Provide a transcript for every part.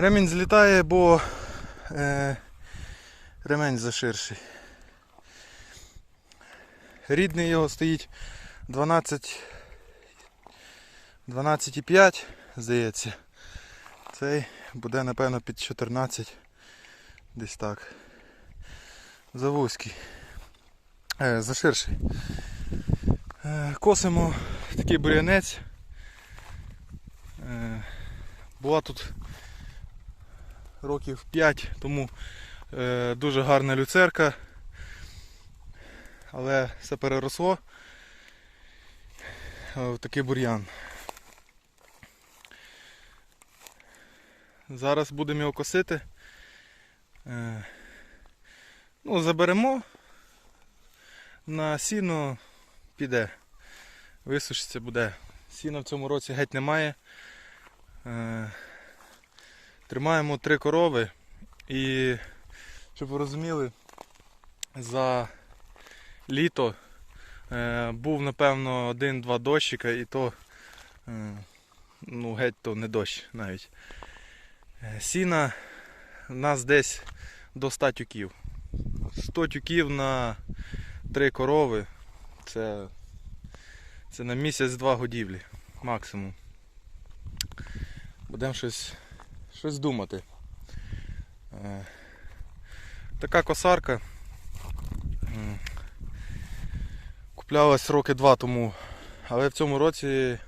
Ремінь злітає, бо е, ремень заширший. Рідний його стоїть 12 12,5, здається. Цей буде, напевно, під 14. Десь так. Завузький. Е, заширший. Е, косимо такий бур'янець. Е, була тут років 5 тому е, дуже гарна люцерка, але все переросло е, в такий бур'ян. Зараз будемо його косити. Е, ну, заберемо. На сіно піде. Висушиться буде. Сіна в цьому році геть немає. Е, Тримаємо три корови і, щоб ви розуміли, за літо е, був напевно один-два дощика і то е, ну, геть то не дощ навіть. Е, Сіна у нас десь до 100 тюків. 100 тюків на три корови. Це, це на місяць-два годівлі максимум. Будемо щось, щось думати. Е, така косарка. Куплялась роки два тому, але в цьому році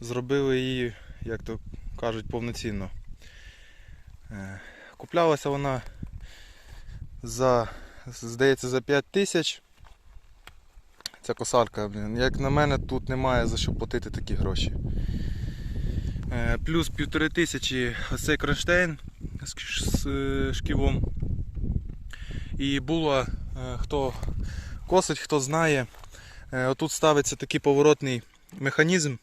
зробили її, як то кажуть, повноцінно. Е, Куплялася вона за, здається, за 5 тисяч. Ця косарка. Як на мене, тут немає за що платити такі гроші. Е, Плюс півтори тисячі цей кронштейн з е, шківом. І було, е, хто косить, хто знає, отут ставиться такий поворотний механізм.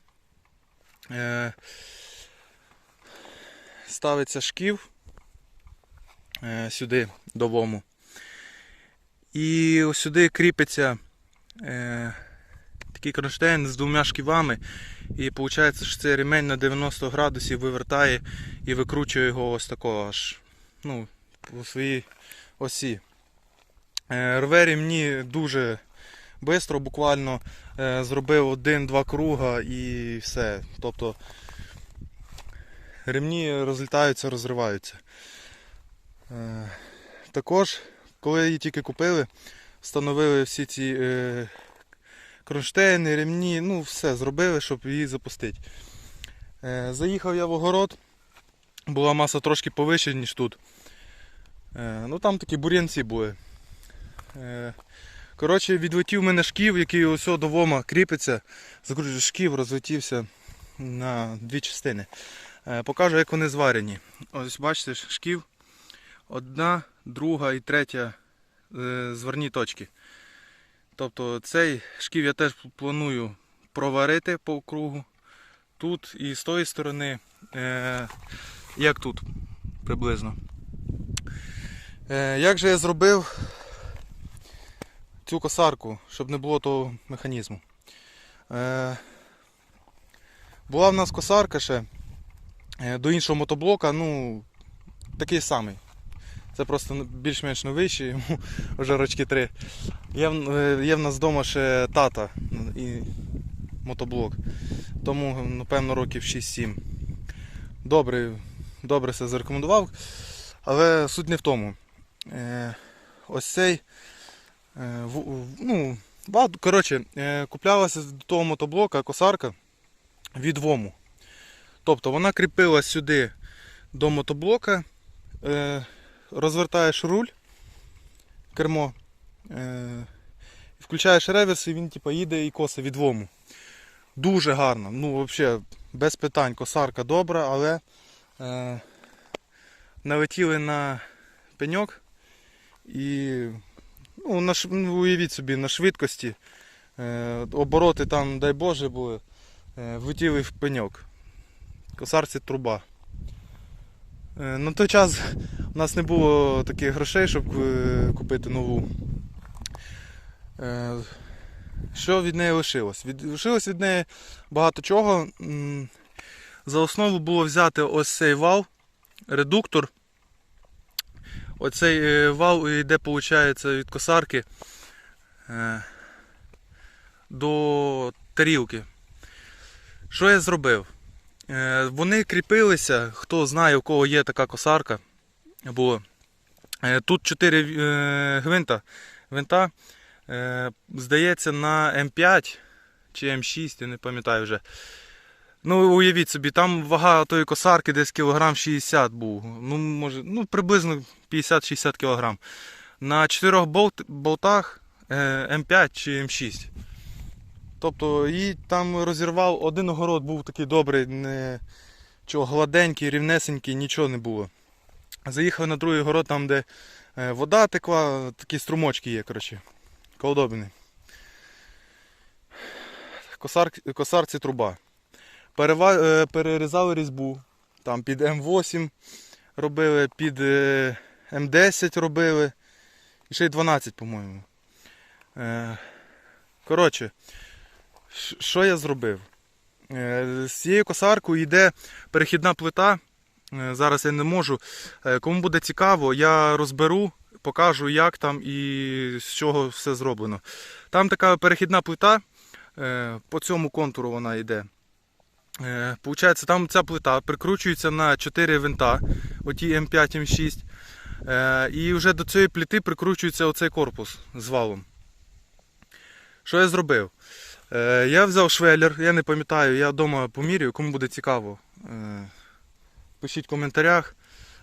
Ставиться шків сюди до вому. І сюди кріпиться такий кронштейн з двома шківами. І виходить, що цей ремень на 90 градусів вивертає і викручує його ось такого аж ну, по своїй осі. Е, рве ремні дуже швидко, буквально е, зробив один-два круга і все. Тобто ремні розлітаються, розриваються. Е, також, коли її тільки купили, встановили всі ці кронштейни, ремні, ну все зробили, щоб її запустити. Е, заїхав я в огород, була маса трошки повище, ніж тут. Е, ну там такі бур'янці були. Е, коротше, відлетів мене шків, який ось до кріпиться. Закручую шків, розлетівся на дві частини. Покажу, як вони зварені. Ось бачите, шків. Одна, друга і третя зварні точки. Тобто цей шків я теж планую проварити по кругу. Тут і з тої сторони, е, як тут приблизно. Е, як же я зробив цю косарку, щоб не було того механізму? Е, була в нас косарка ще е, до іншого мотоблока, ну, такий самий. Це просто більш-менш новіший, йому вже рочки три. Є, е, є в нас вдома ще тата і мотоблок. Тому, напевно, років 6-7. Добре, добре все зарекомендував. Але суть не в тому. Е, ось цей. Е, ну, коротше, куплялася до того мотоблока косарка від ВОМу. Тобто вона кріпилась сюди до мотоблока. Розвертаєш руль, кермо, е, включаєш реверс і він типу, їде і коса від вому. Дуже гарно. Ну, взагалі, без питань, косарка добра, але е, налетіли на пеньок і ну, на, ну, уявіть собі на швидкості. Е, обороти там, дай Боже, були, е, влетіли в пеньок. Косарці труба. Е, На той час у нас не було таких грошей, щоб е, купити нову. Е, Що від неї лишилось? Від, лишилось від неї багато чого. За основу було взяти ось цей вал, редуктор. Оцей е, вал йде, виходить, від косарки до тарілки. Що я зробив? Вони кріпилися, хто знає, у кого є така косарка. Бо е, тут 4 гвинта. гвинта е, здається, на М5 чи М6, я не пам'ятаю вже. Ну, уявіть собі, там вага тої косарки десь кілограм 60 був. Ну, може, ну, приблизно 50-60 кілограм. На 4 болт, болтах е, М5 чи М6. Тобто її там розірвав, один огород був такий добрий, не, чого, гладенький, рівнесенький, нічого не було. Заїхав на другий город, там, де е, вода текла, такі струмочки є, коротше. Колдобини. Косар, косарці труба. Перева, е, перерізали різьбу. Там під М8 робили, під е, М10 робили. І ще й 12, по-моєму. Коротше, Що я зробив? З цією косаркою йде перехідна плита. Е, Зараз я не можу. Е, Кому буде цікаво, я розберу, покажу, як там і з чого все зроблено. Там така перехідна плита, е, по цьому контуру вона йде. Получається, там ця плита прикручується на 4 винта, оті М5, М6. Е, І вже до цієї плити прикручується оцей корпус з валом. Що я зробив? Я взяв швеллер, я не пам'ятаю, я вдома поміряю, кому буде цікаво. Пишіть в коментарях.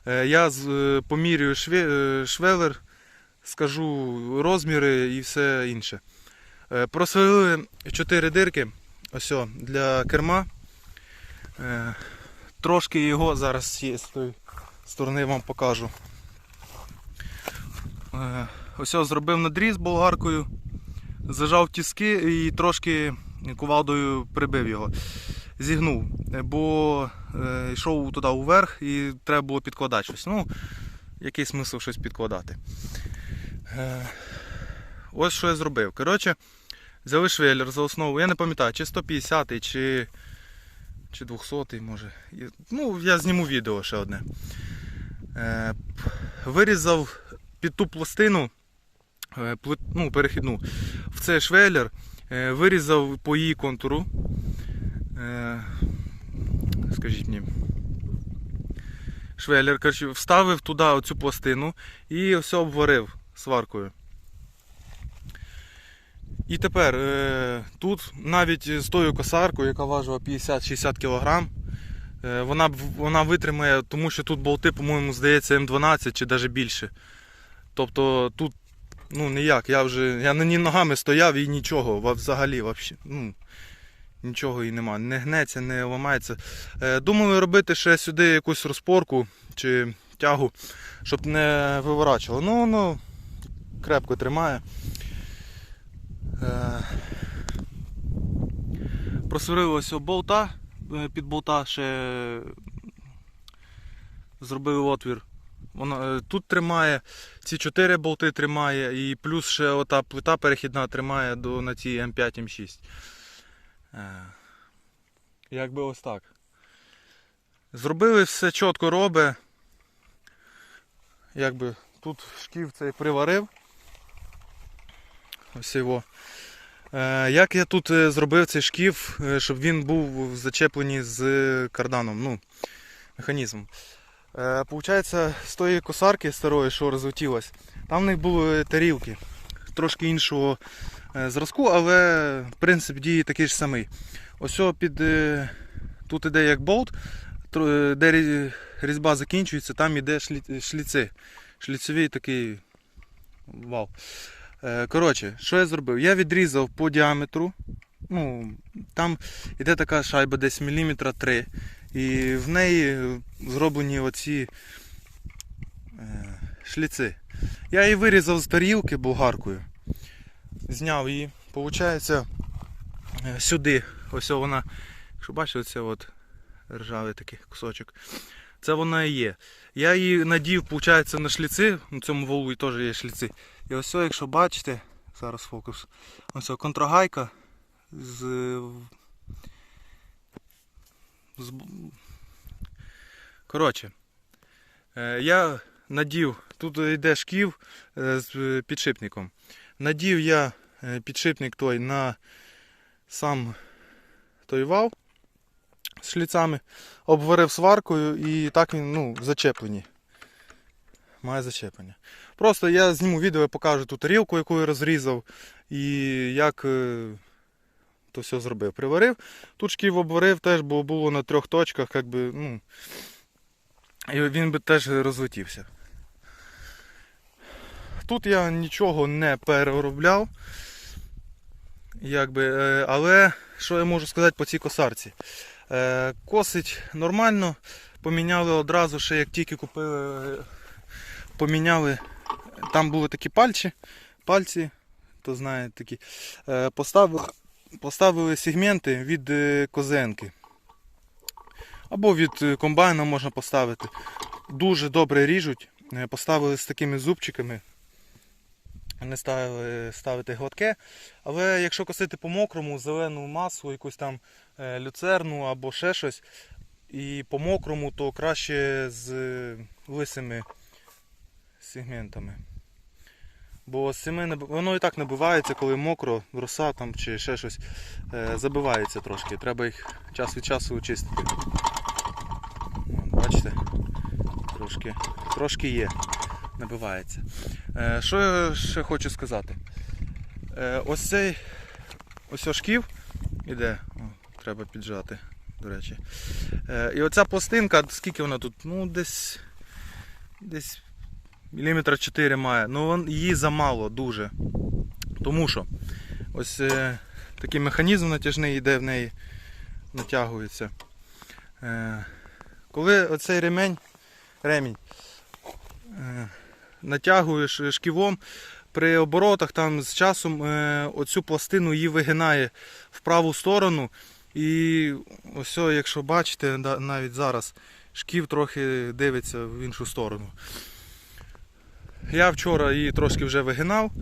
Е, Я е, поміряю шве- е, швеллер, скажу розміри і все інше. Просверлили 4 дирки ось для керма. Трошки його зараз з цієї сторони вам покажу. Ось зробив надріз болгаркою зажав тіски і трошки кувалдою прибив його. Зігнув, бо йшов туди уверх і треба було підкладати щось. Ну, який смисл щось підкладати. Е, ось що я зробив. Коротше, взяли швеллер за основу. Я не пам'ятаю, чи 150 чи, чи 200 може. Ну, я зніму відео ще одне. Е, вирізав під ту пластину е, ну, перехідну в цей швеллер, е, вирізав по її контуру. Скажіть мені. Швеллер, коротше, вставив туди оцю пластину і все обварив сваркою. І тепер е, тут навіть з тою косаркою, яка важила 50-60 кг, е, вона, вона витримає, тому що тут болти, по-моєму, здається, М12 чи навіть більше. Тобто тут ну ніяк, я вже я на ній ногами стояв і нічого, ва- взагалі, ну, нічого і нема. Не гнеться, не ламається. Е, думали робити ще сюди якусь розпорку чи тягу, щоб не виворачувало. Ну, воно крепко тримає. Е, просварили ось болта, е, під болта ще зробили отвір. Воно е, тут тримає, ці 4 болти тримає, і плюс ще ота плита перехідна тримає до, на ці М5, М6. Е, Якби ось так. Зробили все чітко робить. Якби тут шків цей приварив. Ось його. Е, Як я тут е, зробив цей шків, щоб він був зачеплений з карданом, ну, механізмом. Получається, з тої косарки старої, що розлетілась, там в них були тарілки трошки іншого зразку, але принцип дії такий ж самий. Ось під, е, тут іде як болт, е, де різьба закінчується, там іде шлі- шліци. Шліцевий такий вал. Е, Коротше, що я зробив? Я відрізав по діаметру. Ну, там іде така шайба десь міліметра 3. І в неї зроблені оці е, шліци. Я її вирізав з тарілки болгаркою. Зняв її. Получається е, сюди. Ось вона. Якщо бачите, оце от ржавий такий кусочок. Це вона і є. Я її надів, виходить, на шліци. На цьому волу теж є шліци. І ось, якщо бачите, зараз фокус. Ось контрагайка з з- Коротше, е, я надів, тут йде шків е, з підшипником. Надів я е, підшипник той на сам той вал з шліцами, обварив сваркою і так він ну, зачеплені. Має зачеплення. Просто я зніму відео і покажу ту тарілку, яку я розрізав, і як е, то все зробив. Приварив. Тут шків обварив теж, бо було на трьох точках, як би, ну, і він би теж розлетівся. Тут я нічого не переробляв. Якби, е, але що я можу сказати по цій косарці? Е, Косить нормально, поміняли одразу, ще як тільки купили, поміняли. Там були такі пальці, пальці, то знає такі. Е, Поставили, поставили сегменти від козенки. Або від комбайна можна поставити. Дуже добре ріжуть. Поставили з такими зубчиками. Не ставили ставити гладке. Але якщо косити по мокрому, зелену масу, якусь там е, люцерну або ще щось, і по мокрому, то краще з лисими сегментами. Бо наб- воно і так набивається, коли мокро, роса там чи ще щось е, забивається трошки. Треба їх час від часу чистити. Бачите? Трошки, трошки є, набивається. Е, що я ще хочу сказати? Е, ось цей ось шків іде, О, треба піджати, до речі. Е, і оця пластинка, скільки вона тут? Ну, десь десь міліметра 4 має. Ну її замало дуже. Тому що ось такий механізм натяжний йде в неї, натягується. Коли оцей ремень, ремінь натягуєш шківом, при оборотах там з часом е, оцю пластину її вигинає в праву сторону. І ось, якщо бачите, навіть зараз шків трохи дивиться в іншу сторону. Я вчора її трошки вже вигинав,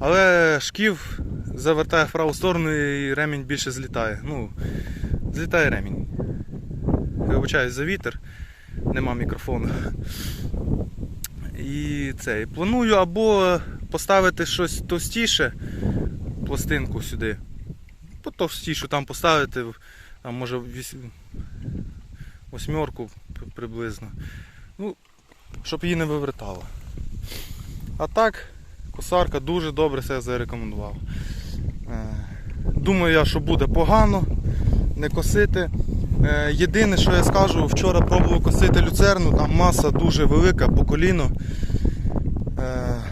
але шків завертає в праву сторону і ремінь більше злітає. Ну, злітає ремінь. Вибачаюсь за вітер, нема мікрофону. І це. Планую або поставити щось товстіше, пластинку сюди. Потовстішу там поставити, там може восьмерку приблизно. Ну, щоб її не вивертало. А так, косарка дуже добре себе зарекомендував. Е, Думаю я, що буде погано не косити. Е, Єдине, що я скажу, вчора пробував косити люцерну, там маса дуже велика по коліно. Е,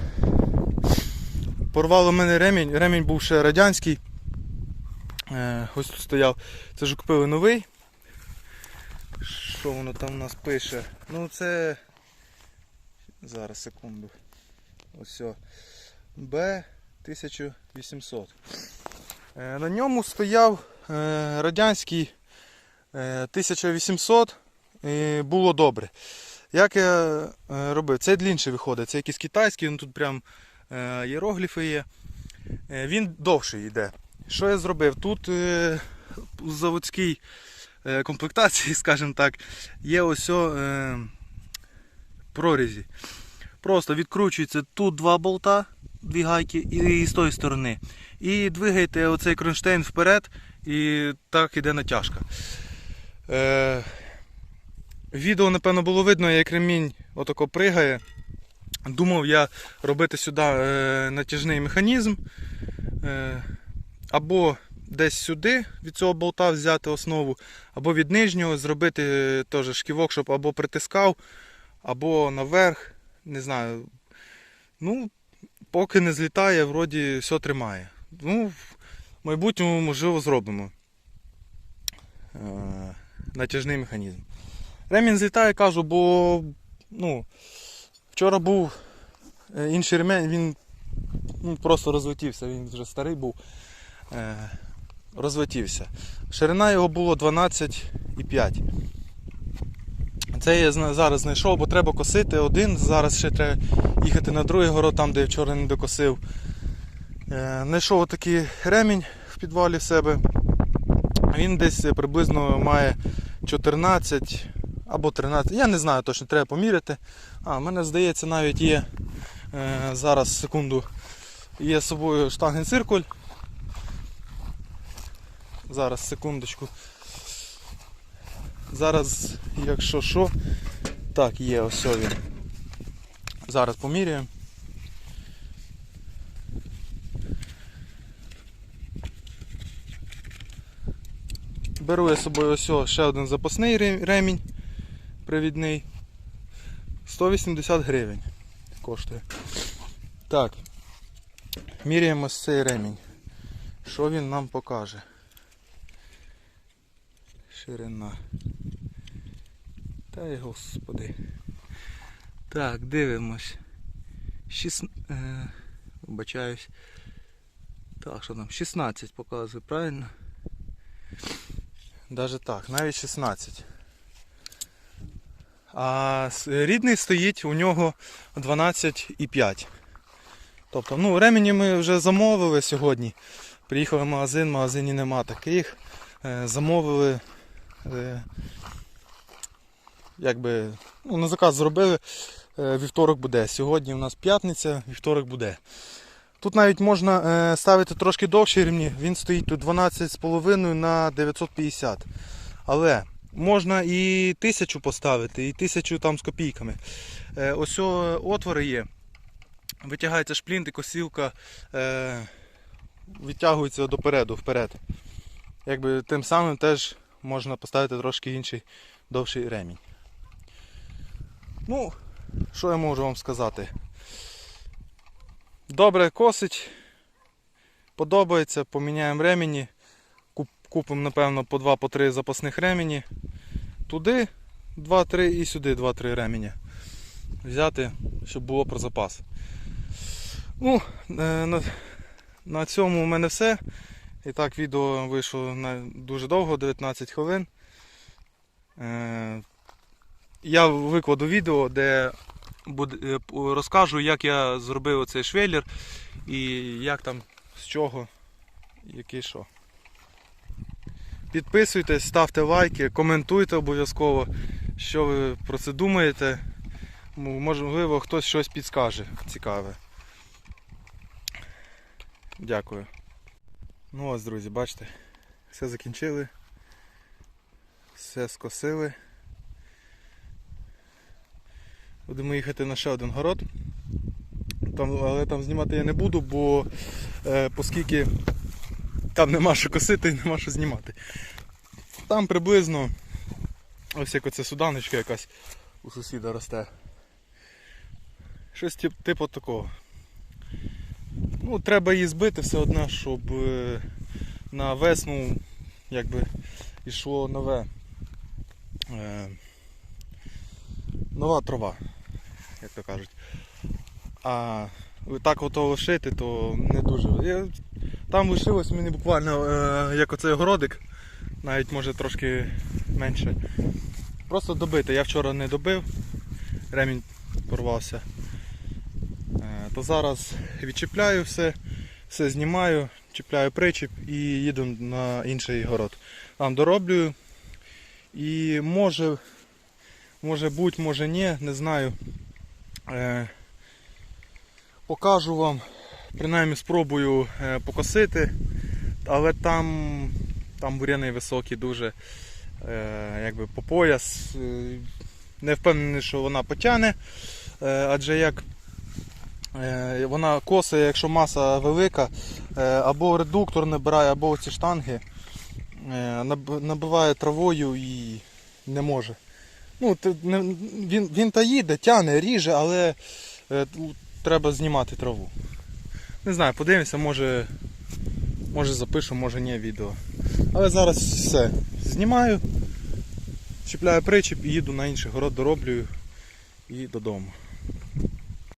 Порвало мене ремінь, ремінь був ще радянський. Е, Ось тут стояв. Це ж купили новий. Що воно там у нас пише? Ну це. Зараз секунду. Ось. Б1800. Е, На ньому стояв радянський 1800 і було добре. Як я е, робив? Це длінше виходить, це якийсь китайський, ну тут прям е, іерогліфи є. Е, Він довший йде. Що я зробив? Тут е, у заводській е, комплектації, скажімо так, є ось е, прорізі. Просто відкручується тут два болта, дві гайки, і з тої сторони. І двигаєте оцей кронштейн вперед, і так іде натяжка. Е, відео, напевно, було видно, як ремінь отако пригає. Думав я робити сюди е, натяжний механізм. Е, або десь сюди від цього болта взяти основу, або від нижнього зробити теж шківок, щоб або притискав, або наверх. Не знаю. Ну, поки не злітає, вроді все тримає. Ну, в майбутньому, можливо, зробимо натяжний механізм. Ремінь злітає, кажу, бо ну, вчора був е, інший ремень, він ну, просто розлетівся, він вже старий був. Е, розлетівся. Ширина його було 12,5. Це я зараз знайшов, бо треба косити один. Зараз ще треба їхати на другий город, там, де я вчора не докосив. Е, Знайшов отакий ремінь в підвалі в себе. Він десь приблизно має 14 або 13. Я не знаю точно, треба поміряти. А, в мене здається, навіть є е, зараз секунду. Є з собою штангенциркуль. Зараз, секундочку. Зараз, якщо що, так, є, ось він. Зараз поміряємо. Беру я з собою ось ще один запасний ремінь привідний. 180 гривень коштує. Так. Міряємо цей ремінь. Що він нам покаже? Ширина. Та й господи. Так, дивимось. Шіс... Е... Вибачаюсь. Так, що там? 16 показує, правильно? Даже так, навіть 16. А рідний стоїть у нього 12,5. Тобто, ну, ремені ми вже замовили сьогодні. Приїхали в магазин, в магазині нема таких. Е, замовили. Е, якби, ну, на заказ зробили. Е, вівторок буде. Сьогодні у нас п'ятниця, вівторок буде. Тут навіть можна е, ставити трошки довші ремні. Він стоїть тут 12,5 на 950. Але можна і тисячу поставити, і тисячу там з копійками. Е, ось отвори є. Витягається шплінт і косілка е, відтягується допереду, вперед. Якби тим самим теж можна поставити трошки інший довший ремінь. Ну, що я можу вам сказати? Добре косить, подобається, поміняємо ремені. Купимо, напевно, по 2-3 запасних ремені. Туди 2-3 і сюди 2-3 ремені. Взяти, щоб було про запас. Ну, е, на, на цьому у мене все. І так, відео вийшло на дуже довго, 19 хвилин. Е, Я викладу відео, де розкажу, як я зробив оцей швеллер і як там, з чого, який що. Підписуйтесь, ставте лайки, коментуйте обов'язково, що ви про це думаєте. Можливо, хтось щось підскаже цікаве. Дякую. Ну ось, друзі, бачите, все закінчили. Все скосили. Будемо їхати на ще один город. Там, але там знімати я не буду, бо е, оскільки там нема що косити і нема що знімати. Там приблизно ось як оця суданочка якась у сусіда росте. Щось тип- типу такого. Ну, треба її збити все одно, щоб е, на весну якби йшло нове. Е, нова трава, як то кажуть. А так ото лишити, то не дуже. Я, там лишилось мені буквально е, як оцей городик, навіть може трошки менше. Просто добити. Я вчора не добив, ремінь порвався. Е, то зараз відчіпляю все, все знімаю, чіпляю причіп і їду на інший город. Там дороблюю. І може, може бути, може ні, не знаю. Е, покажу вам, принаймні спробую е, покосити, але там, там буряни високі дуже, е, якби по пояс. Не впевнений, що вона потягне, адже як вона косить, якщо маса велика, або редуктор набирає, або ці штанги набиває травою і не може. Ну, він, він та їде, тяне, ріже, але е, треба знімати траву. Не знаю, подивимося, може, може запишу, може ні відео. Але зараз все. Знімаю, чіпляю причіп і їду на інший город, дороблюю і додому.